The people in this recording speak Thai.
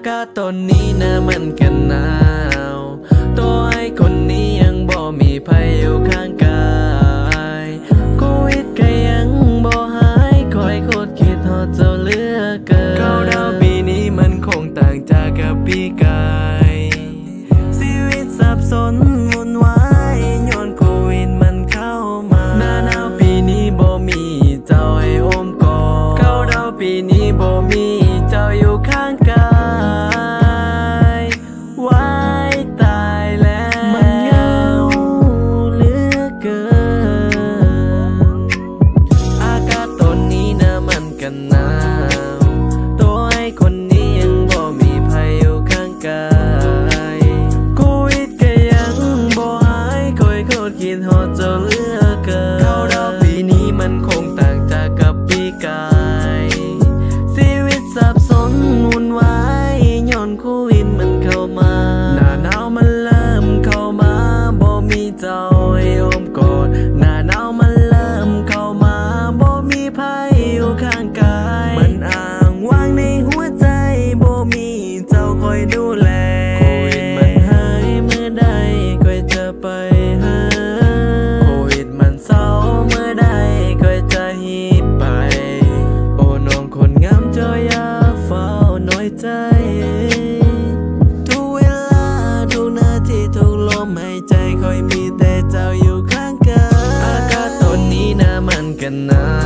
ากาศตอนนี้นะมันกันหนาวตัวไอคนนี้ยังบ่มีภัยอยู่ข้างกายโควิดก็ยังบ่หายคอยโคตรคิดฮอดเจ้าเลือกเกินเก้าดาวปีนี้มันคงต่างจากกับปีกายชีวิตสับสน อยดูแลโควิดมันหายเมื่อใดก็จะไปหาโควิดมันเศร้าเมื่อใดก็จะหีไป โอ้น้องคนงามจอยาเฝ้าน้อยใจ ทุกเวลาทุกนาทีทุกลมหายใจคอยมีแต่เจ้าอยู่ข้างกันอากาศตอนนี้นะมันกันหนาว